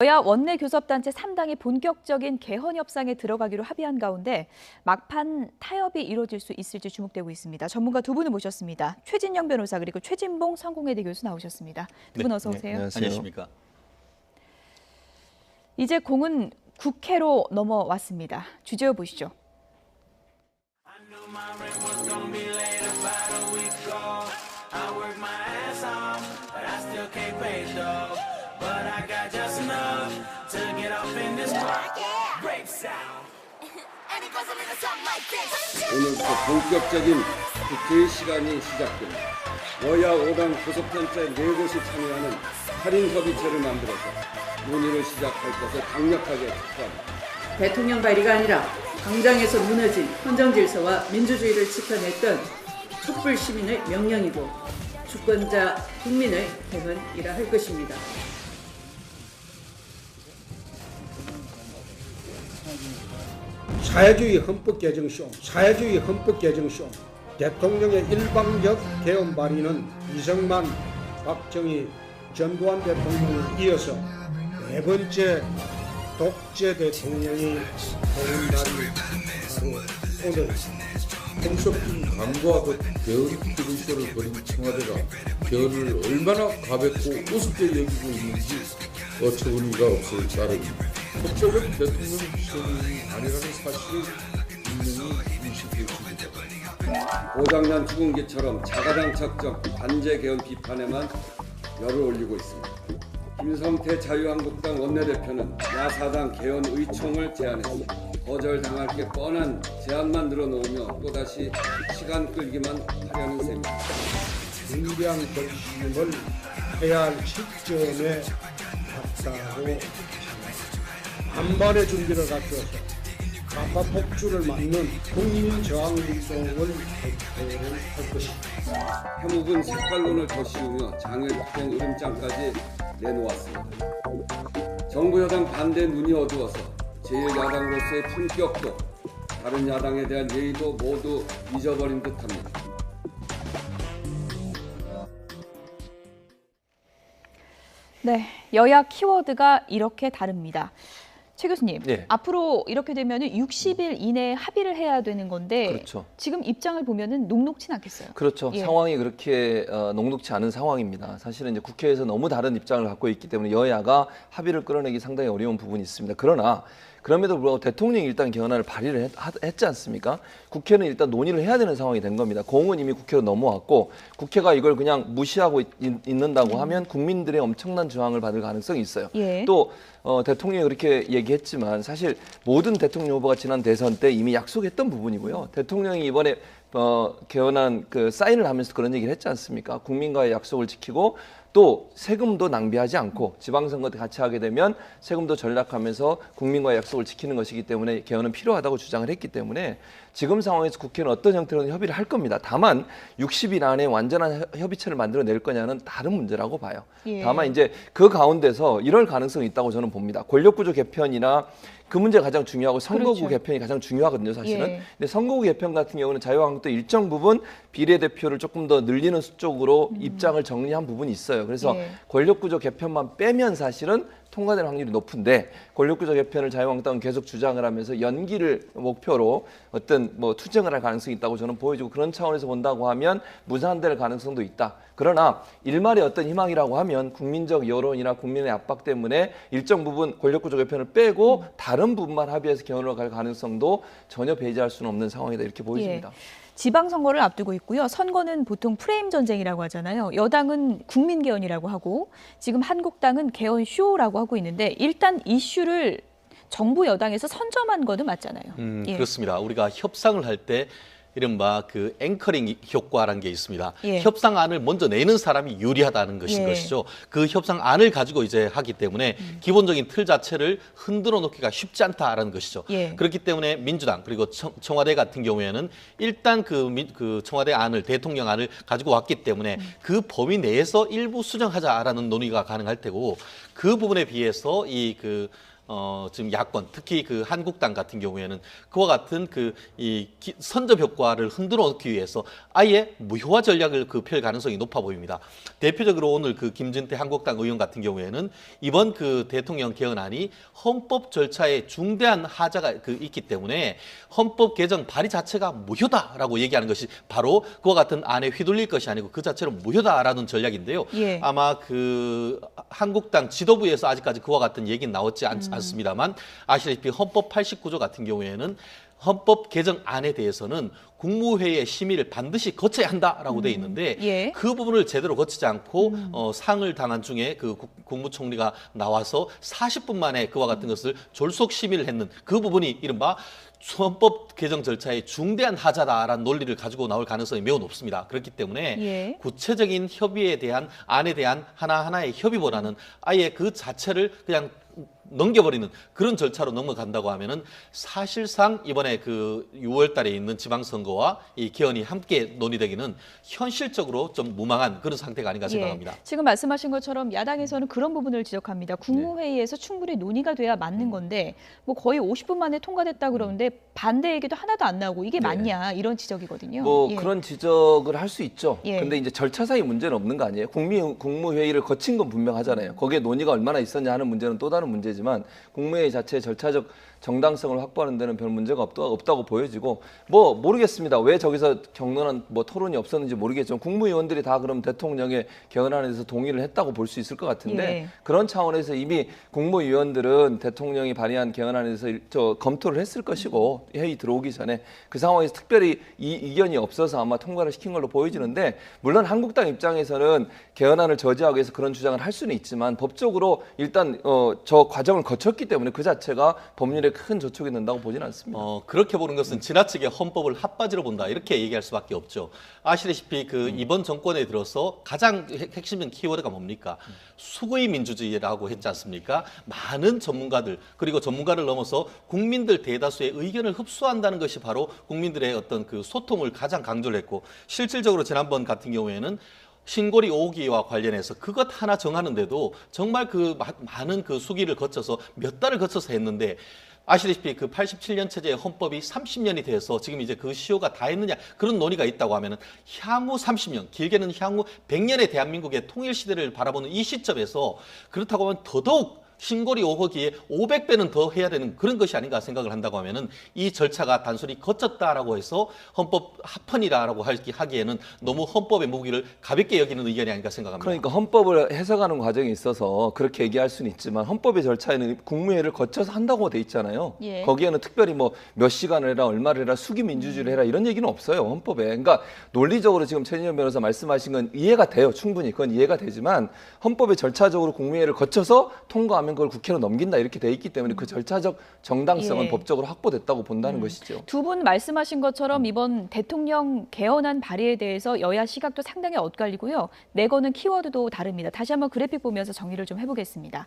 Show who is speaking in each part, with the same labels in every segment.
Speaker 1: 여야 원내 교섭단체 3당이 본격적인 개헌 협상에 들어가기로 합의한 가운데 막판 타협이 이루어질 수 있을지 주목되고 있습니다. 전문가 두 분을 모셨습니다. 최진영 변호사 그리고 최진봉 성공회대 교수 나오셨습니다. 두분 어서 오세요.
Speaker 2: 안녕하세요.
Speaker 3: 안녕하십니까?
Speaker 1: 이제 공은 국회로 넘어왔습니다. 주제어 보시죠.
Speaker 4: 오늘부터 본격적인 국회의 시간이 시작됩니다. 여야 5당 교섭단체 4곳이 참여하는 할인협의체를 만들어서 논의를 시작할 것을 강력하게 촉구합니다.
Speaker 5: 대통령 발의가 아니라 광장에서 무너진 헌정 질서와 민주주의를 지켜냈던 촛불 시민의 명령이고 주권자 국민의 개헌이라 할 것입니다.
Speaker 6: 사회주의 헌법 개정 쇼, 사회주의 헌법 개정 쇼, 대통령의 일방적 개헌 발의는 이승만, 박정희, 전두환 대통령을 이어서 네 번째 독재 대통령이 되는 날이 바로 오늘
Speaker 7: 홍석준 강과도 게으르 기득권을 벌인 청와대가 게으를 얼마나 가볍고 우습게 여기고 있는지 어처구니가 없을 따름입니다. 법적은 대통령 시험이 아니라는 사실을 분명히 인식해 줍니다.
Speaker 4: 오장난 추궁기처럼 자가당 착적 관제 개헌 비판에만 열을 올리고 있습니다. 김성태 자유한국당 원내대표는 야사당 개헌 의총을 제안했습니다. 거절당할 게 뻔한 제안만 늘어놓으며 또다시 시간 끌기만 하려는 셈입니다.
Speaker 6: 중대한 결심을 해야 할 시점에 왔다고 만반의 준비를 갖춰서 가파 폭주를 막는 국민 저항 운동을 할 것입니다.
Speaker 4: 해묵은 색깔론을 더 씌우며 장외 투쟁 으름장까지 내놓았습니다. 정부 여당 반대 눈이 어두워서 제1야당으로서의 품격도 다른 야당에 대한 예의도 모두 잊어버린 듯합니다.
Speaker 1: 네, 여야 키워드가 이렇게 다릅니다. 최 교수님,
Speaker 2: 예.
Speaker 1: 앞으로 이렇게 되면 60일 이내에 합의를 해야 되는 건데
Speaker 2: 그렇죠.
Speaker 1: 지금 입장을 보면 은 녹록진 않겠어요.
Speaker 2: 그렇죠.
Speaker 1: 예.
Speaker 2: 상황이 그렇게 어, 녹록지 않은 상황입니다. 사실은 이제 국회에서 너무 다른 입장을 갖고 있기 때문에 여야가 합의를 끌어내기 상당히 어려운 부분이 있습니다. 그러나 그럼에도 불구하고 대통령이 일단 개헌안을 발의를 했, 하- 했지 않습니까? 국회는 일단 논의를 해야 되는 상황이 된 겁니다. 공은 이미 국회로 넘어왔고 국회가 이걸 그냥 무시하고 있, 는다고 하면 국민들의 엄청난 저항을 받을 가능성이 있어요.
Speaker 1: 예.
Speaker 2: 또 어, 대통령이 그렇게 얘기했지만 사실 모든 대통령 후보가 지난 대선 때 이미 약속했던 부분이고요. 대통령이 이번에 어, 개헌안 그 사인을 하면서 그런 얘기를 했지 않습니까? 국민과의 약속을 지키고 또 세금도 낭비하지 않고 지방선거 때 같이 하게 되면 세금도 절약하면서 국민과의 약속을 지키는 것이기 때문에 개헌은 필요하다고 주장을 했기 때문에 지금 상황에서 국회는 어떤 형태로든 협의를 할 겁니다. 다만 60일 안에 완전한 협- 협의체를 만들어낼 거냐는 다른 문제라고 봐요.
Speaker 1: 예.
Speaker 2: 다만 이제 그 가운데서 이럴 가능성이 있다고 저는 봅니다. 권력구조 개편이나 그 문제가 가장 중요하고 선거구
Speaker 1: 그렇죠.
Speaker 2: 개편이 가장 중요하거든요, 사실은.
Speaker 1: 예.
Speaker 2: 근데 선거구 개편 같은 경우는 자유한국도 일정 부분 비례대표를 조금 더 늘리는 쪽으로 입장을 정리한 부분이 있어요. 그래서
Speaker 1: 예.
Speaker 2: 권력구조 개편만 빼면 사실은 통과될 확률이 높은데 권력구조 개편을 자유한국당은 계속 주장을 하면서 연기를 목표로 어떤 뭐 투쟁을 할 가능성이 있다고 저는 보여지고 그런 차원에서 본다고 하면 무산될 가능성도 있다. 그러나 일말의 어떤 희망이라고 하면 국민적 여론이나 국민의 압박 때문에 일정 부분 권력구조 개편을 빼고 다른 부분만 합의해서 개헌으로 갈 가능성도 전혀 배제할 수는 없는 상황이다 이렇게 보여집니다.
Speaker 1: 지방선거를 앞두고 있고요. 선거는 보통 프레임 전쟁이라고 하잖아요. 여당은 국민 개헌이라고 하고 지금 한국당은 개헌 쇼라고 하고 있는데 일단 이슈를 정부 여당에서 선점한 거는 맞잖아요.
Speaker 3: 음,
Speaker 1: 예.
Speaker 3: 그렇습니다. 우리가 협상을 할때 이른바 그 앵커링 효과라는 게 있습니다.
Speaker 1: 예.
Speaker 3: 협상안을 먼저 내는 사람이 유리하다는 것인
Speaker 1: 예.
Speaker 3: 것이죠. 그 협상안을 가지고 이제 하기 때문에 기본적인 틀 자체를 흔들어 놓기가 쉽지 않다라는 것이죠.
Speaker 1: 예.
Speaker 3: 그렇기 때문에 민주당 그리고 청, 청와대 같은 경우에는 일단 그, 민- 그 청와대 안을 대통령 안을 가지고 왔기 때문에
Speaker 1: 음.
Speaker 3: 그 범위 내에서 일부 수정하자라는 논의가 가능할 테고 그 부분에 비해서 이그 어, 지금 야권, 특히 그 한국당 같은 경우에는 그와 같은 그 이 선접 효과를 흔들어 놓기 위해서 아예 무효화 전략을 그 펼 가능성이 높아 보입니다. 대표적으로 오늘 그 김진태 한국당 의원 같은 경우에는 이번 그 대통령 개헌안이 헌법 절차에 중대한 하자가 그 있기 때문에 헌법 개정 발의 자체가 무효다라고 얘기하는 것이 바로 그와 같은 안에 휘둘릴 것이 아니고 그 자체로 무효다라는 전략인데요.
Speaker 1: 예.
Speaker 3: 아마 그 한국당 지도부에서 아직까지 그와 같은 얘기는 나왔지 않,
Speaker 1: 음.
Speaker 3: 않습니다만 아시다시피 헌법 89조 같은 경우에는 헌법 개정안에 대해서는 국무회의의 심의를 반드시 거쳐야 한다라고 돼 있는데
Speaker 1: 예.
Speaker 3: 그 부분을 제대로 거치지 않고 어, 상을 당한 중에 그 국, 국무총리가 나와서 40분 만에 그와 같은 것을 졸속 심의를 했는 그 부분이 이른바 헌법 개정 절차의 중대한 하자다라는 논리를 가지고 나올 가능성이 매우 높습니다. 그렇기 때문에
Speaker 1: 예.
Speaker 3: 구체적인 협의에 대한 안에 대한 하나하나의 협의보다는 아예 그 자체를 그냥 넘겨버리는 그런 절차로 넘어간다고 하면은 사실상 이번에 그 6월 달에 있는 지방선거와 이 개헌이 함께 논의되기는 현실적으로 좀 무망한 그런 상태가 아닌가 생각합니다.
Speaker 1: 예. 지금 말씀하신 것처럼 야당에서는 그런 부분을 지적합니다. 국무회의에서 충분히 논의가 돼야 맞는 건데 뭐 거의 50분 만에 통과됐다 그러는데 반대 얘기도 하나도 안 나오고 이게 맞냐 이런 지적이거든요.
Speaker 2: 뭐
Speaker 1: 예.
Speaker 2: 그런 지적을 할 수 있죠.
Speaker 1: 예.
Speaker 2: 근데 이제 절차상의 문제는 없는 거 아니에요. 국미 국무회의를 거친 건 분명하잖아요. 거기에 논의가 얼마나 있었냐 하는 문제는 또 다른 문제지 만 국무회의 자체의 절차적 정당성을 확보하는 데는 별 문제가 없다, 없다고 보여지고 뭐 모르겠습니다. 왜 저기서 격론한 뭐 토론이 없었는지 모르겠지만 국무위원들이 다 그럼 대통령의 개헌안에 대해서 동의를 했다고 볼 수 있을 것 같은데
Speaker 1: 예.
Speaker 2: 그런 차원에서 이미 국무위원들은 대통령이 발의한 개헌안에 대해서 일- 저 검토를 했을 것이고 회의 들어오기 전에 그 상황에서 특별히 이 이견이 없어서 아마 통과를 시킨 걸로 보여지는데 물론 한국당 입장에서는 개헌안을 저지하기 위해서 그런 주장을 할 수는 있지만 법적으로 일단 어, 저 과정을 거쳤기 때문에 그 자체가 법률에 큰 저촉이 된다고 보지는 않습니다.
Speaker 3: 어, 그렇게 보는 것은 지나치게 헌법을 핫바지로 본다 이렇게 얘기할 수밖에 없죠. 아시다시피 그 이번 정권에 들어서 가장 핵- 핵심적인 키워드가 뭡니까? 수구의 민주주의라고 했지 않습니까? 많은 전문가들 그리고 전문가를 넘어서 국민들 대다수의 의견을 흡수한다는 것이 바로 국민들의 어떤 그 소통을 가장 강조를 했고 실질적으로 지난번 같은 경우에는 신고리 5기와 관련해서 그것 하나 정하는데도 정말 그 마- 많은 그 수기를 거쳐서 몇 달을 거쳐서 했는데 아시다시피 그 87년 체제의 헌법이 30년이 돼서 지금 이제 그 시효가 다 했느냐 그런 논의가 있다고 하면은 향후 30년 길게는 향후 100년의 대한민국의 통일 시대를 바라보는 이 시점에서 그렇다고 하면 더더욱 신고리 5호기에 500배는 더 해야 되는 그런 것이 아닌가 생각을 한다고 하면은 이 절차가 단순히 거쳤다라고 해서 헌법 합헌이라고 하기- 하기에는 너무 헌법의 무기를 가볍게 여기는 의견이 아닌가 생각합니다.
Speaker 2: 그러니까 헌법을 해석하는 과정에 있어서 그렇게 얘기할 수는 있지만 헌법의 절차에는 국무회의를 거쳐서 한다고 돼 있잖아요.
Speaker 1: 예.
Speaker 2: 거기에는 특별히 뭐 몇 시간을 해라 얼마를 해라 수기 민주주의를 해라 이런 얘기는 없어요 헌법에. 그러니까 논리적으로 지금 최진현 변호사 말씀하신 건 이해가 돼요 충분히 그건 이해가 되지만 헌법의 절차적으로 국무회의를 거쳐서 통과하면 그걸 국회로 넘긴다 이렇게 돼 있기 때문에 그 절차적 정당성은
Speaker 1: 예.
Speaker 2: 법적으로 확보됐다고 본다는 것이죠.
Speaker 1: 두 분 말씀하신 것처럼 이번 대통령 개헌안 발의에 대해서 여야 시각도 상당히 엇갈리고요. 내거는 키워드도 다릅니다. 다시 한번 그래픽 보면서 정리를 좀 해보겠습니다.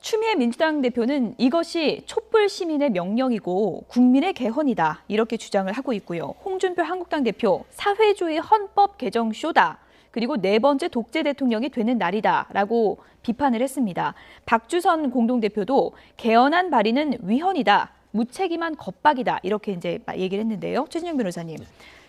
Speaker 1: 추미애 민주당 대표는 이것이 촛불 시민의 명령이고 국민의 개헌이다 이렇게 주장을 하고 있고요. 홍준표 한국당 대표 사회주의 헌법 개정 쇼다. 그리고 네 번째 독재 대통령이 되는 날이다라고 비판을 했습니다. 박주선 공동대표도 개헌안 발의는 위헌이다. 무책임한 겁박이다. 이렇게 이제 얘기를 했는데요. 최진영 변호사님.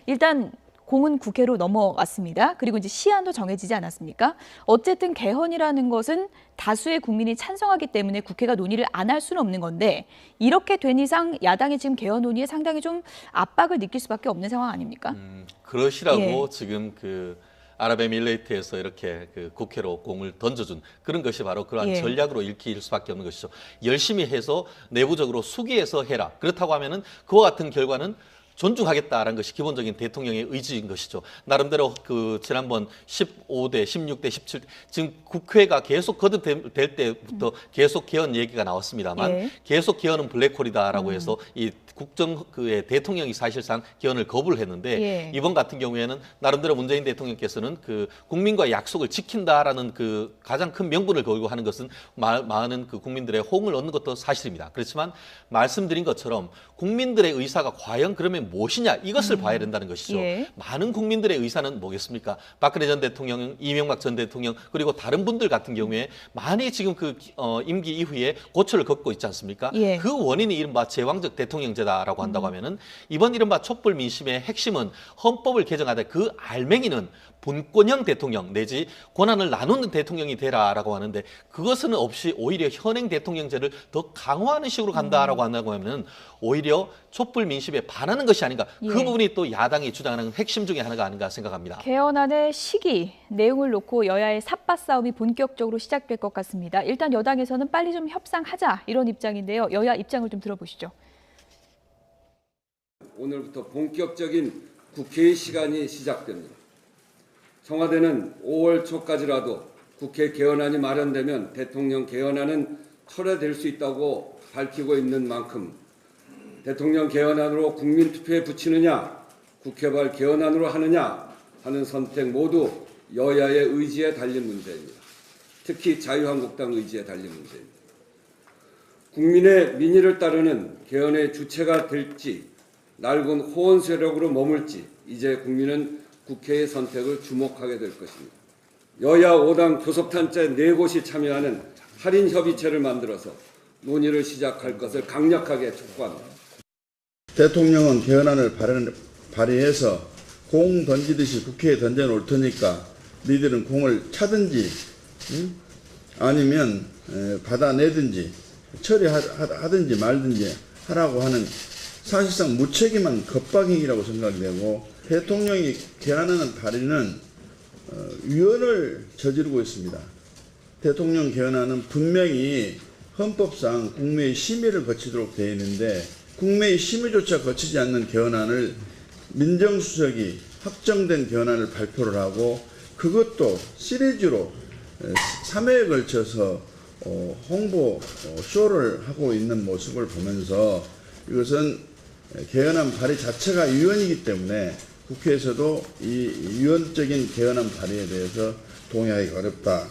Speaker 1: 일단 공은 국회로 넘어갔습니다. 그리고 이제 시한도 정해지지 않았습니까? 어쨌든 개헌이라는 것은 다수의 국민이 찬성하기 때문에 국회가 논의를 안 할 수는 없는 건데 이렇게 된 이상 야당이 지금 개헌 논의에 상당히 좀 압박을 느낄 수밖에 없는 상황 아닙니까?
Speaker 3: 음, 그러시라고
Speaker 1: 예.
Speaker 3: 지금 그 아랍에밀레이트에서 이렇게 그 국회로 공을 던져준 그런 것이 바로 그러한
Speaker 1: 예.
Speaker 3: 전략으로 읽힐 수밖에 없는 것이죠. 열심히 해서 내부적으로 수기해서 해라. 그렇다고 하면은 그와 같은 결과는 존중하겠다라는 것이 기본적인 대통령의 의지인 것이죠. 나름대로 그 지난번 15대, 16대, 17 지금 국회가 계속 거듭될 때부터 계속 개헌 얘기가 나왔습니다만
Speaker 1: 예.
Speaker 3: 계속 개헌은 블랙홀이다라고
Speaker 1: 음.
Speaker 3: 해서 이 국정 그의 대통령이 사실상 개헌을 거부를 했는데
Speaker 1: 예.
Speaker 3: 이번 같은 경우에는 나름대로 문재인 대통령께서는 그 국민과 약속을 지킨다라는 그 가장 큰 명분을 걸고 하는 것은 마- 많은 그 국민들의 호응을 얻는 것도 사실입니다. 그렇지만 말씀드린 것처럼 국민들의 의사가 과연 그러면 무엇이냐 이것을 봐야 된다는 것이죠.
Speaker 1: 예.
Speaker 3: 많은 국민들의 의사는 뭐겠습니까? 박근혜 전 대통령, 이명박 전 대통령 그리고 다른 분들 같은 경우에 많이 지금 그 어, 임기 이후에 고초를 겪고 있지 않습니까?
Speaker 1: 예.
Speaker 3: 그 원인이 이른바 제왕적 대통령제다라고 한다고 하면은 이번 이른바 촛불 민심의 핵심은 헌법을 개정하되 그 알맹이는 분권형 대통령 내지 권한을 나누는 대통령이 되라라고 하는데 그것은 없이 오히려 현행 대통령제를 더 강화하는 식으로 간다라고 한다고 하면은 오히려 촛불 민심에 반하는 것이 아닌가 그
Speaker 1: 예.
Speaker 3: 부분이 또 야당이 주장하는 핵심 중에 하나가 아닌가 생각합니다.
Speaker 1: 개헌안의 시기, 내용을 놓고 여야의 삿바 싸움이 본격적으로 시작될 것 같습니다. 일단 여당에서는 빨리 좀 협상하자 이런 입장인데요. 여야 입장을 좀 들어보시죠.
Speaker 4: 오늘부터 본격적인 국회의 시간이 시작됩니다. 청와대는 5월 초까지라도 국회 개헌안이 마련되면 대통령 개헌안은 철회될 수 있다고 밝히고 있는 만큼 대통령 개헌안으로 국민 투표에 붙이느냐, 국회발 개헌안으로 하느냐 하는 선택 모두 여야의 의지에 달린 문제입니다. 특히 자유한국당 의지에 달린 문제입니다. 국민의 민의를 따르는 개헌의 주체가 될지 낡은 호언 세력으로 머물지 이제 국민은 국회의 선택을 주목하게 될 것입니다. 여야 5당 교섭단체 4곳이 참여하는 할인협의체를 만들어서 논의를 시작할 것을 강력하게 촉구합니다.
Speaker 8: 대통령은 개헌안을 발의- 발의해서 공 던지듯이 국회에 던져놓을 테니까 너희들은 공을 차든지 응? 아니면 에, 받아내든지 처리하든지 말든지 하라고 하는 사실상 무책임한 겁박행위라고 생각이 되고 대통령이 개헌안을 발의는 어, 위헌을 저지르고 있습니다. 대통령 개헌안은 분명히 헌법상 국무회의 심의를 거치도록 되어 있는데 국무회의 심의조차 거치지 않는 개헌안을 민정수석이 확정된 개헌안을 발표를 하고 그것도 시리즈로 3회에 걸쳐서 어, 홍보 어, 쇼를 하고 있는 모습을 보면서 이것은 개헌안 발의 자체가 위헌이기 때문에 국회에서도 이 위헌적인 개헌안 발의에 대해서 동의하기가 어렵다.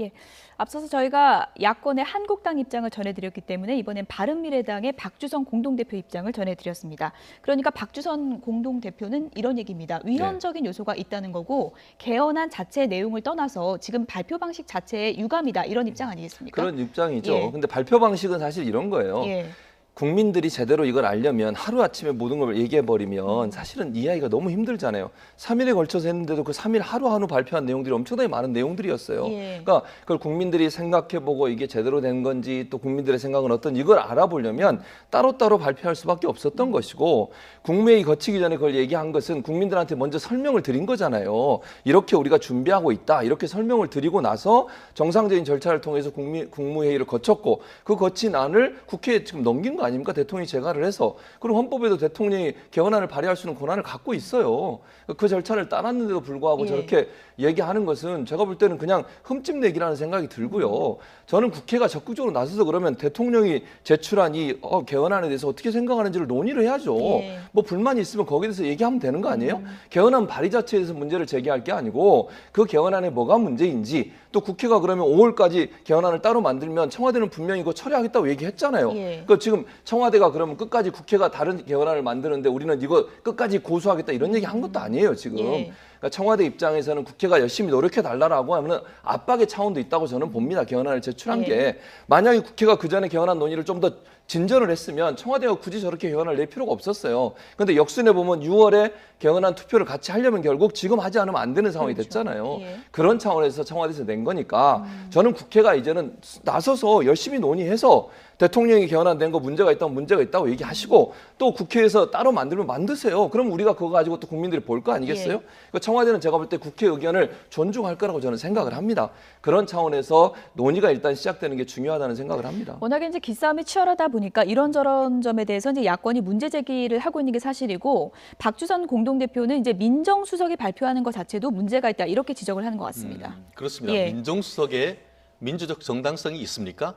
Speaker 1: 예, 앞서서 저희가 야권의 한국당 입장을 전해드렸기 때문에 이번엔 바른미래당의 박주선 공동대표 입장을 전해드렸습니다. 그러니까 박주선 공동대표는 이런 얘기입니다. 위헌적인 요소가 있다는 거고 개헌안 자체 내용을 떠나서 지금 발표 방식 자체에 유감이다 이런 입장 아니겠습니까?
Speaker 2: 그런 입장이죠.
Speaker 1: 예.
Speaker 2: 근데 발표 방식은 사실 이런 거예요.
Speaker 1: 예.
Speaker 2: 국민들이 제대로 이걸 알려면 하루아침에 모든 걸 얘기해 버리면 사실은 이해하기가 너무 힘들잖아요. 3일에 걸쳐서 했는데도 그 3일 하루하루 발표한 내용들이 엄청나게 많은 내용들이었어요.
Speaker 1: 예.
Speaker 2: 그러니까 그걸 국민들이 생각해 보고 이게 제대로 된 건지 또 국민들의 생각은 어떤 이걸 알아보려면 따로따로 발표할 수밖에 없었던 것이고 국무회의 거치기 전에 그걸 얘기한 것은 국민들한테 먼저 설명을 드린 거잖아요. 이렇게 우리가 준비하고 있다. 이렇게 설명을 드리고 나서 정상적인 절차를 통해서 국미, 국무회의를 거쳤고 그 거친 안을 국회에 지금 넘긴 거 아닙니까? 대통령이 재가를 해서 그리고 헌법에도 대통령이 개헌안을 발의할 수 있는 권한을 갖고 있어요. 그 절차를 따랐는데도 불구하고
Speaker 1: 예.
Speaker 2: 저렇게 얘기하는 것은 제가 볼 때는 그냥 흠집내기라는 생각이 들고요. 저는 국회가 적극적으로 나서서 그러면 대통령이 제출한 이 어, 개헌안에 대해서 어떻게 생각하는지를 논의를 해야죠.
Speaker 1: 예.
Speaker 2: 뭐 불만이 있으면 거기에 대해서 얘기하면 되는 거 아니에요? 개헌안 발의 자체에 대해서 문제를 제기할 게 아니고 그 개헌안에 뭐가 문제인지 또 국회가 그러면 5월까지 개헌안을 따로 만들면 청와대는 분명히 이거 처리하겠다고 얘기했잖아요.
Speaker 1: 예.
Speaker 2: 그러니까 지금 청와대가 그러면 끝까지 국회가 다른 개헌안을 만드는데 우리는 이거 끝까지 고수하겠다 이런 얘기 한 것도 아니에요 지금.
Speaker 1: 예.
Speaker 2: 그러니까 청와대 입장에서는 국회가 열심히 노력해 달라라고 하면 압박의 차원도 있다고 저는 봅니다. 개헌안을 제출한
Speaker 1: 예.
Speaker 2: 게 만약에 국회가 그 전에 개헌안 논의를 좀 더 진전을 했으면 청와대가 굳이 저렇게 개헌을 낼 필요가 없었어요. 근데 역순에 보면 6월에 개헌안 투표를 같이 하려면 결국 지금 하지 않으면 안 되는 상황이
Speaker 1: 그렇죠.
Speaker 2: 됐잖아요.
Speaker 1: 예.
Speaker 2: 그런 차원에서 청와대에서 낸 거니까
Speaker 1: 음.
Speaker 2: 저는 국회가 이제는 나서서 열심히 논의해서 대통령이 개헌안 된 거 문제가 있다면 문제가 있다고 얘기하시고 또 국회에서 따로 만들면 만드세요. 그럼 우리가 그거 가지고 또 국민들이 볼 거 아니겠어요?
Speaker 1: 예.
Speaker 2: 그러니까 청와대는 제가 볼 때 국회 의견을 존중할 거라고 저는 생각을 합니다. 그런 차원에서 논의가 일단 시작되는 게 중요하다는 생각을 합니다.
Speaker 1: 워낙에 이제 기싸움이 치열하다 보니까 이런저런 점에 대해서 이제 야권이 문제 제기를 하고 있는 게 사실이고 박주선 공동대표는 이제 민정수석이 발표하는 것 자체도 문제가 있다 이렇게 지적을 하는 것 같습니다.
Speaker 3: 그렇습니다.
Speaker 1: 예.
Speaker 3: 민정수석의 민주적 정당성이 있습니까?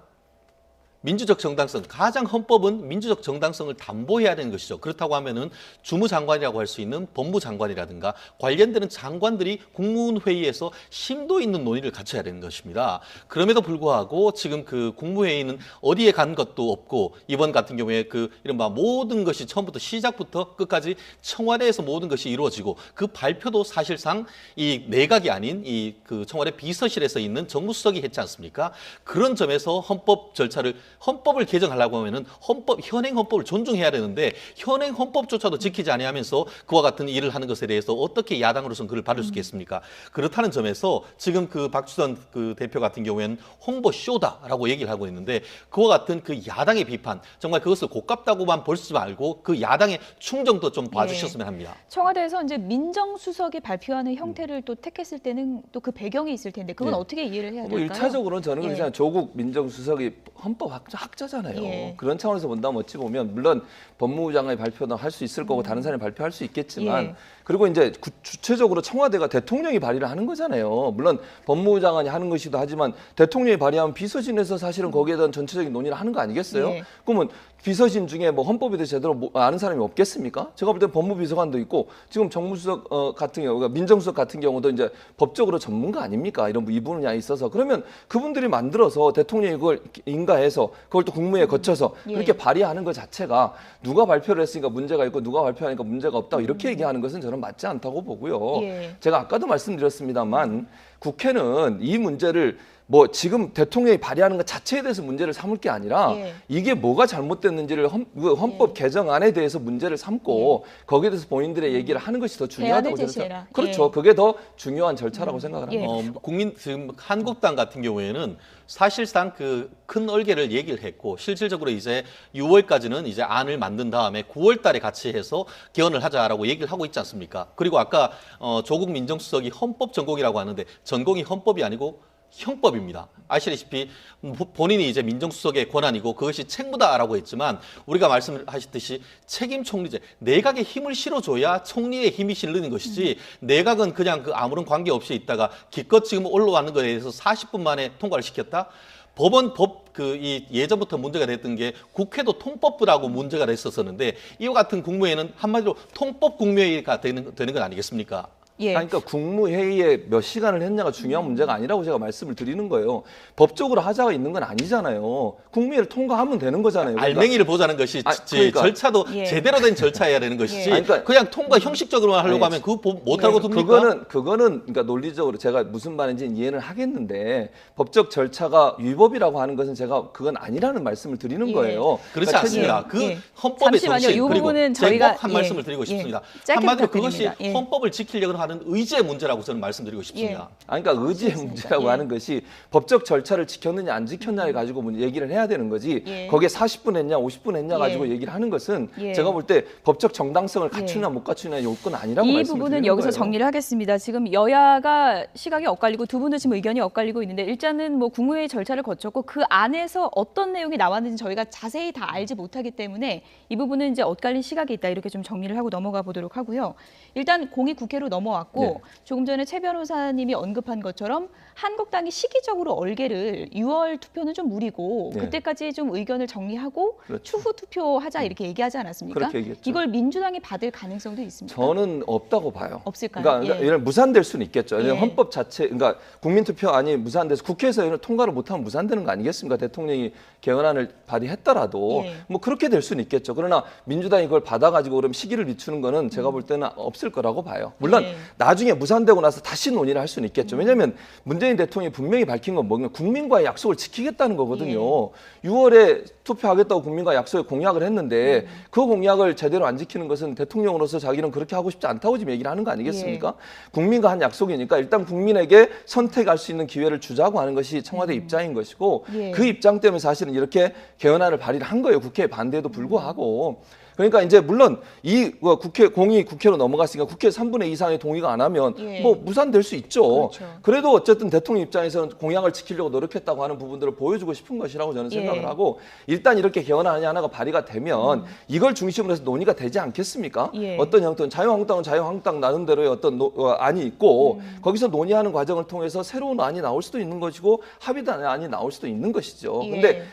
Speaker 3: 민주적 정당성 가장 헌법은 민주적 정당성을 담보해야 되는 것이죠. 그렇다고 하면은 주무장관이라고 할 수 있는 법무장관이라든가 관련되는 장관들이 국무회의에서 심도 있는 논의를 갖춰야 되는 것입니다. 그럼에도 불구하고 지금 그 국무회의는 어디에 간 것도 없고 이번 같은 경우에 그 이른바 모든 것이 처음부터 시작부터 끝까지 청와대에서 모든 것이 이루어지고 그 발표도 사실상 이 내각이 아닌 이 그 청와대 비서실에서 있는 정무수석이 했지 않습니까? 그런 점에서 헌법 절차를 헌법을 개정하려고 하면은 헌법 현행 헌법을 존중해야 되는데 현행 헌법조차도 지키지 아니하면서 그와 같은 일을 하는 것에 대해서 어떻게 야당으로서는 그를 받을 수 있겠습니까? 그렇다는 점에서 지금 그 박주선 그 대표 같은 경우에는 홍보 쇼다라고 얘기를 하고 있는데 그와 같은 그 야당의 비판 정말 그것을 고깝다고만 볼수 말고 그 야당의 충정도 좀 봐주셨으면 합니다.
Speaker 1: 청와대에서 이제 민정수석이 발표하는 형태를 또 택했을 때는 또 그 배경이 있을 텐데 그건
Speaker 2: 네.
Speaker 1: 어떻게 이해를 해야
Speaker 2: 뭐
Speaker 1: 될까요?
Speaker 2: 일차적으로는 저는
Speaker 1: 예.
Speaker 2: 그렇잖아요. 조국 민정수석이 헌법 학자, 학자 잖아요.
Speaker 1: 예.
Speaker 2: 그런 차원에서 본다면 어찌 보면 물론 법무부 장관이 발표도 할 수 있을 거고 다른 사람이 발표할 수 있겠지만
Speaker 1: 음. 예.
Speaker 2: 그리고 이제 구- 주체적으로 청와대가 대통령이 발의를 하는 거잖아요. 물론 법무부 장관이 하는 것이기도 하지만 대통령이 발의하면 비서진에서 사실은 거기에 대한 전체적인 논의를 하는 거 아니겠어요?
Speaker 1: 예.
Speaker 2: 그러면 비서진 중에 뭐 헌법에 대해서 제대로 뭐 아는 사람이 없겠습니까? 제가 볼 때 법무비서관도 있고 지금 정무수석 어, 같은 경우, 그러니까 민정수석 같은 경우도 이제 법적으로 전문가 아닙니까? 이런 이 분야에 있어서 그러면 그분들이 만들어서 대통령이 그걸 인가해서 그걸 또 국무회에 거쳐서
Speaker 1: 예.
Speaker 2: 그렇게 발의하는 것 자체가 누가 발표를 했으니까 문제가 있고 누가 발표하니까 문제가 없다 이렇게 얘기하는 것은 저는 맞지 않다고 보고요.
Speaker 1: 예.
Speaker 2: 제가 아까도 말씀드렸습니다만 국회는 이 문제를 뭐 지금 대통령이 발의하는 것 자체에 대해서 문제를 삼을 게 아니라
Speaker 1: 예.
Speaker 2: 이게 뭐가 잘못됐는지를 헌, 그 헌법 개정안에 대해서 문제를 삼고 거기에 대해서 본인들의 얘기를 하는 것이 더 중요하다고
Speaker 1: 대안을
Speaker 2: 저는 생각-
Speaker 1: 제시해라.
Speaker 2: 그렇죠.
Speaker 1: 예.
Speaker 2: 그게 더 중요한 절차라고 생각을
Speaker 1: 예.
Speaker 2: 합니다.
Speaker 3: 어, 국민 지금 한국당 같은 경우에는 사실상 그 큰 얼개를 얘기를 했고 실질적으로 이제 6월까지는 이제 안을 만든 다음에 9월 달에 같이 해서 개헌을 하자라고 얘기를 하고 있지 않습니까? 그리고 아까 어, 조국 민정수석이 헌법 전공이라고 하는데 전 공이 헌법이 아니고 형법입니다. 아시다시피 보- 본인이 이제 민정수석의 권한이고 그것이 책무다라고 했지만 우리가 말씀하셨듯이 책임 총리제 내각에 힘을 실어줘야 총리의 힘이 실리는 것이지 내각은 그냥 그 아무런 관계 없이 있다가 기껏 지금 올라왔는 거에 대해서 40분 만에 통과를 시켰다. 법원 법 그 이 예전부터 문제가 됐던 게 국회도 통법부라고 문제가 됐었었는데 이와 같은 국무회의는 한마디로 통법 국무회의가 되는 되는 건 아니겠습니까?
Speaker 1: 예.
Speaker 2: 그러니까 국무회의에 몇 시간을 했냐가 중요한 문제가 아니라고 제가 말씀을 드리는 거예요. 법적으로 하자가 있는 건 아니잖아요. 국무회의를 통과하면 되는 거잖아요. 그러니까
Speaker 3: 알맹이를 보자는 것이
Speaker 2: 아,
Speaker 3: 지-
Speaker 2: 그러니까.
Speaker 3: 절차도
Speaker 1: 예.
Speaker 3: 제대로 된 절차여야 되는 것이지
Speaker 1: 예.
Speaker 2: 그러니까-
Speaker 3: 그냥 통과 형식적으로만 하려고
Speaker 2: 아니,
Speaker 3: 하면 그거 보- 못하고 둡니까?
Speaker 2: 그거는 그거는 그러니까 논리적으로 제가 무슨 말인지 이해는 하겠는데 법적 절차가 위법이라고 하는 것은 제가 그건 아니라는 말씀을 드리는
Speaker 1: 예.
Speaker 2: 거예요.
Speaker 3: 그렇지
Speaker 2: 그러니까
Speaker 3: 않습니다.
Speaker 1: 예,
Speaker 3: 그
Speaker 1: 예.
Speaker 3: 헌법의
Speaker 1: 잠시만요.
Speaker 3: 정신
Speaker 1: 이
Speaker 3: 그리고
Speaker 1: 부분은
Speaker 3: 제가
Speaker 1: 저희가, 예,
Speaker 3: 말씀을 드리고
Speaker 1: 예.
Speaker 3: 싶습니다. 한마디로 그것이.
Speaker 1: 예.
Speaker 3: 헌법을 지키려고 하는 의지의 문제라고 저는 말씀드리고 싶습니다.
Speaker 2: 아니, 그러니까 의지의
Speaker 1: 그렇습니다.
Speaker 2: 문제라고
Speaker 1: 예.
Speaker 2: 하는 것이 법적 절차를 지켰느냐 안 지켰냐를 가지고 문- 얘기를 해야 되는 거지
Speaker 1: 예.
Speaker 2: 거기에 40분 했냐 50분 했냐 가지고
Speaker 1: 예.
Speaker 2: 얘기를 하는 것은
Speaker 1: 예.
Speaker 2: 제가 볼 때 법적 정당성을 갖추냐 못 갖추냐 요건 아니라고
Speaker 1: 이
Speaker 2: 말씀을
Speaker 1: 부분은
Speaker 2: 드리는
Speaker 1: 여기서
Speaker 2: 거예요.
Speaker 1: 정리를 하겠습니다. 지금 여야가 시각이 엇갈리고 두 분은 지금 의견이 엇갈리고 있는데 일단은 뭐 국무회의 절차를 거쳤고 그 안에서 어떤 내용이 나왔는지 저희가 자세히 다 알지 못하기 때문에 이 부분은 이제 엇갈린 시각이 있다 이렇게 좀 정리를 하고 넘어가 보도록 하고요. 일단 공이 국회로 넘어 왔고
Speaker 2: 네.
Speaker 1: 조금 전에 최 변호사님이 언급한 것처럼 한국당이 시기적으로 얼개를 6월 투표는 좀 무리고
Speaker 2: 네.
Speaker 1: 그때까지 좀 의견을 정리하고
Speaker 2: 그렇죠.
Speaker 1: 추후 투표하자 이렇게 얘기하지 않았습니까?
Speaker 2: 그렇게 얘기했죠.
Speaker 1: 이걸 민주당이 받을 가능성도 있습니까?
Speaker 2: 저는 없다고 봐요.
Speaker 1: 없을까요?
Speaker 2: 그러니까,
Speaker 1: 예.
Speaker 2: 그러니까 무산될 수는 있겠죠.
Speaker 1: 예.
Speaker 2: 헌법 자체, 그러니까 국민투표안이 무산돼서 국회에서 이걸 통과를 못하면 무산되는 거 아니겠습니까? 대통령이 개헌안을 발의했더라도
Speaker 1: 예.
Speaker 2: 뭐 그렇게 될 수는 있겠죠. 그러나 민주당이 그걸 받아가지고 그럼 시기를 늦추는 거는 제가 볼 때는 없을 거라고 봐요. 물론
Speaker 1: 예.
Speaker 2: 나중에 무산되고 나서 다시 논의를 할 수는 있겠죠. 왜냐하면 문재인 대통령이 분명히 밝힌 건 뭐냐면 국민과의 약속을 지키겠다는 거거든요. 6월에 투표하겠다고 국민과 약속에 공약을 했는데 그 공약을 제대로 안 지키는 것은 대통령으로서 자기는 그렇게 하고 싶지 않다고 지금 얘기를 하는 거 아니겠습니까? 국민과 한 약속이니까 일단 국민에게 선택할 수 있는 기회를 주자고 하는 것이 청와대 입장인 것이고
Speaker 1: 예.
Speaker 2: 그 입장 때문에 사실은 이렇게 개헌안을 발의를 한 거예요. 국회 반대에도 불구하고. 그러니까 이제 물론 이 어, 국회 공이 국회로 넘어갔으니까 국회 3분의 2 이상의 동의가 안 하면
Speaker 1: 예.
Speaker 2: 뭐 무산될 수 있죠.
Speaker 1: 그렇죠.
Speaker 2: 그래도 어쨌든 대통령 입장에서는 공약을 지키려고 노력했다고 하는 부분들을 보여주고 싶은 것이라고 저는
Speaker 1: 예.
Speaker 2: 생각을 하고 일단 이렇게 개헌안이 하나가 발의가 되면 이걸 중심으로 해서 논의가 되지 않겠습니까?
Speaker 1: 음. 예.
Speaker 2: 어떤 형태는 자유한국당은 자유한국당 나름대로의 어떤 노- 어, 안이 있고
Speaker 1: 음.
Speaker 2: 거기서 논의하는 과정을 통해서 새로운 안이 나올 수도 있는 것이고 합의된 안이 나올 수도 있는 것이죠.
Speaker 1: 예.
Speaker 2: 근데 노-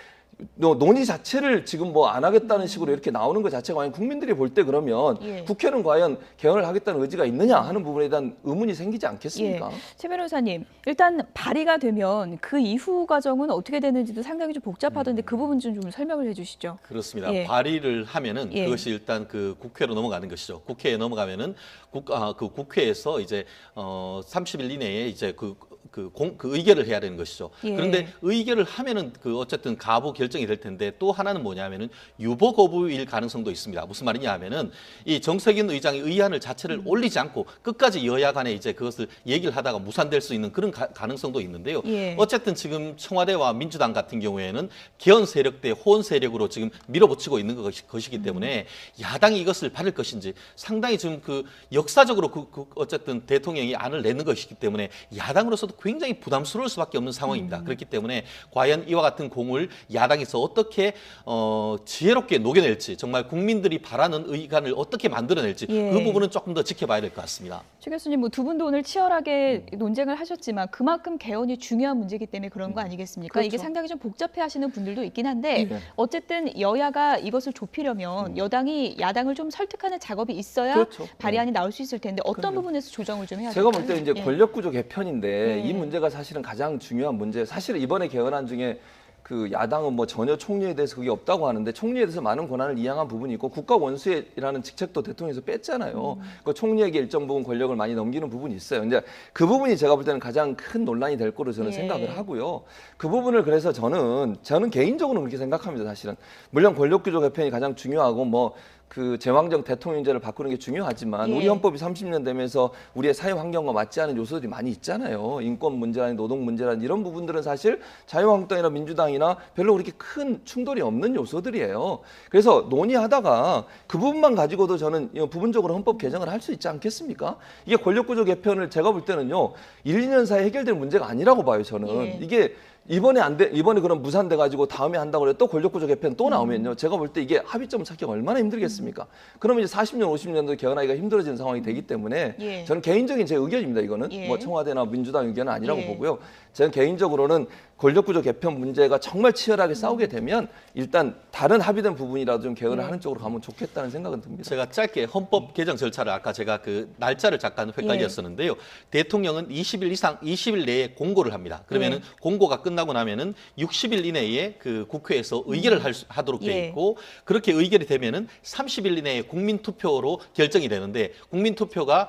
Speaker 2: 논의 자체를 지금 뭐 안 하겠다는 식으로 이렇게 나오는 것 자체가 과연 국민들이 볼 때 그러면
Speaker 1: 예.
Speaker 2: 국회는 과연 개헌을 하겠다는 의지가 있느냐 하는 부분에 대한 의문이 생기지 않겠습니까?
Speaker 1: 예. 최 변호사님, 일단 발의가 되면 그 이후 과정은 어떻게 되는지도 상당히 좀 복잡하던데 그 부분 좀, 좀 설명을 해주시죠.
Speaker 3: 그렇습니다.
Speaker 1: 예.
Speaker 3: 발의를 하면은
Speaker 1: 예.
Speaker 3: 그것이 일단 그 국회로 넘어가는 것이죠. 국회에 넘어가면은 국, 아, 그 국회에서 이제 어 30일 이내에 이제 그 그, 공, 그 의결을 해야 되는 것이죠.
Speaker 1: 예.
Speaker 3: 그런데 의결을 하면은 그 어쨌든 가부 결정이 될 텐데 또 하나는 뭐냐면은 유보 거부일 가능성도 있습니다. 무슨 말이냐 하면은 이 정석인 의장이 의안을 자체를
Speaker 1: 음.
Speaker 3: 올리지 않고 끝까지 여야 간에 이제 그것을 얘기를 하다가 무산될 수 있는 그런 가, 가능성도 있는데요.
Speaker 1: 예.
Speaker 3: 어쨌든 지금 청와대와 민주당 같은 경우에는 개헌 세력 대 호언 세력으로 지금 밀어붙이고 있는 것이, 것이기 때문에 야당이 이것을 받을 것인지 상당히 지금 그 역사적으로 그, 그 어쨌든 대통령이 안을 내는 것이기 때문에 야당으로서도 굉장히 부담스러울 수밖에 없는 상황입니다. 그렇기 때문에 과연 이와 같은 공을 야당에서 어떻게 어, 지혜롭게 녹여낼지 정말 국민들이 바라는 의간을 어떻게 만들어낼지
Speaker 1: 예.
Speaker 3: 그 부분은 조금 더 지켜봐야 될 것 같습니다.
Speaker 1: 최 교수님, 뭐 두 분도 오늘 치열하게 논쟁을 하셨지만 그만큼 개헌이 중요한 문제이기 때문에 그런 거 아니겠습니까? 이게
Speaker 2: 그렇죠.
Speaker 1: 상당히 좀 복잡해하시는 분들도 있긴 한데
Speaker 2: 네.
Speaker 1: 어쨌든 여야가 이것을 좁히려면 여당이 야당을 좀 설득하는 작업이 있어야
Speaker 2: 그렇죠.
Speaker 1: 발의안이 나올 수 있을 텐데 어떤
Speaker 2: 그럼요.
Speaker 1: 부분에서 조정을 좀 해야
Speaker 2: 제가
Speaker 1: 될까요?
Speaker 2: 볼때 이제
Speaker 1: 예.
Speaker 2: 권력 구조 개편인데
Speaker 1: 네.
Speaker 2: 이 문제가 사실은 가장 중요한 문제. 사실 이번에 개헌안 중에 그 야당은 뭐 전혀 총리에 대해서 그게 없다고 하는데 총리에 대해서 많은 권한을 이양한 부분이 있고 국가 원수라는 직책도 대통령에서 뺐잖아요. 그 총리에게 일정 부분 권력을 많이 넘기는 부분이 있어요. 이제 그 부분이 제가 볼 때는 가장 큰 논란이 될 거로 저는
Speaker 1: 예.
Speaker 2: 생각을 하고요. 그 부분을 그래서 저는 저는 개인적으로 그렇게 생각합니다. 사실은 물론 권력구조 개편이 가장 중요하고 뭐 그 제왕적 대통령제를 바꾸는 게 중요하지만
Speaker 1: 예.
Speaker 2: 우리 헌법이 30년 되면서 우리의 사회 환경과 맞지 않은 요소들이 많이 있잖아요. 인권 문제라는 노동 문제라는 이런 부분들은 사실 자유한국당이나 민주당이나 별로 그렇게 큰 충돌이 없는 요소들이에요. 그래서 논의하다가 그 부분만 가지고도 저는 이 부분적으로 헌법 개정을 할 수 있지 않겠습니까? 이게 권력구조 개편을 제가 볼 때는요. 1, 2년 사이에 해결될 문제가 아니라고 봐요, 저는.
Speaker 1: 예.
Speaker 2: 이게 이번에 안 돼, 이번에 그럼 무산돼 가지고 다음에 한다고 그래 또 권력구조 개편 또 나오면요. 제가 볼 때 이게 합의점 찾기가 얼마나 힘들겠습니까? 그러면 이제 40년, 50년도 개헌하기가 힘들어지는 상황이 되기 때문에
Speaker 1: 예.
Speaker 2: 저는 개인적인 제 의견입니다. 이거는
Speaker 1: 예.
Speaker 2: 뭐 청와대나 민주당 의견은 아니라고
Speaker 1: 예.
Speaker 2: 보고요. 저는 개인적으로는 권력구조 개편 문제가 정말 치열하게 싸우게 되면 일단 다른 합의된 부분이라도 좀 개헌을
Speaker 1: 예.
Speaker 2: 하는 쪽으로 가면 좋겠다는 생각은 듭니다.
Speaker 3: 제가 짧게 헌법 개정 절차를 아까 제가 그 날짜를 잠깐 헷갈렸었는데요. 대통령은 20일 이상 20일 내에 공고를 합니다. 그러면은
Speaker 1: 네.
Speaker 3: 공고가 끝나고 나면은 60일 이내에 그 국회에서 의결을 할 수- 하도록 돼
Speaker 1: 예.
Speaker 3: 있고 그렇게 의결이 되면은 30일 이내에 국민 투표로 결정이 되는데 국민 투표가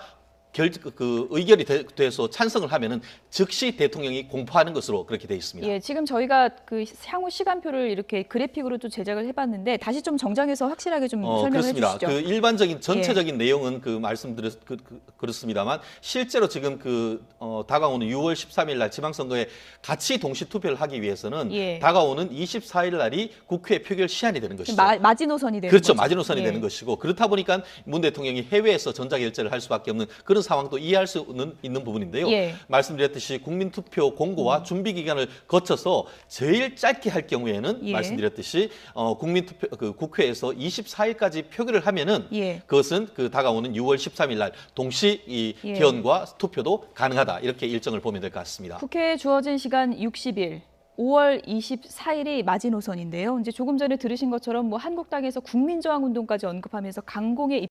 Speaker 3: 결, 그 의결이 돼, 돼서 찬성을 하면은 즉시 대통령이 공포하는 것으로 그렇게 돼 있습니다.
Speaker 1: 예, 지금 저희가 그 향후 시간표를 이렇게 그래픽으로 또 제작을 해봤는데 다시 좀 정정해서 확실하게 좀
Speaker 3: 어.
Speaker 1: 해주시죠. 예.
Speaker 3: 그 일반적인 전체적인 내용은 그 말씀드렸 그, 그, 그렇습니다만 실제로 지금 그 어, 다가오는 6월 13일 날 지방선거에 같이 동시 투표를 하기 위해서는
Speaker 1: 예.
Speaker 3: 다가오는 24일 날이 국회 표결 시한이 되는 것이죠.
Speaker 1: 마, 마지노선이 되는
Speaker 3: 그렇죠.
Speaker 1: 거죠.
Speaker 3: 마지노선이
Speaker 1: 예.
Speaker 3: 되는 것이고 그렇다 보니까 문 대통령이 해외에서 전자결제를 할 수밖에 없는 그런 상황도 이해할 수는 있는 부분인데요.
Speaker 1: 예.
Speaker 3: 말씀드렸듯이 국민투표 공고와 준비 기간을 거쳐서 제일 짧게 할 경우에는
Speaker 1: 예.
Speaker 3: 말씀드렸듯이 어, 국민투표 그 국회에서 24일까지 표결을 하면은
Speaker 1: 예.
Speaker 3: 그것은 그 다가오는 6월 13일 날 동시 이
Speaker 1: 예.
Speaker 3: 개헌과 투표도 가능하다 이렇게 일정을 보면 될 것 같습니다.
Speaker 1: 국회에 주어진 시간 60일. 5월 24일이 마지노선인데요. 이제 조금 전에 들으신 것처럼 뭐 한국당에서 국민저항운동까지 언급하면서 강공의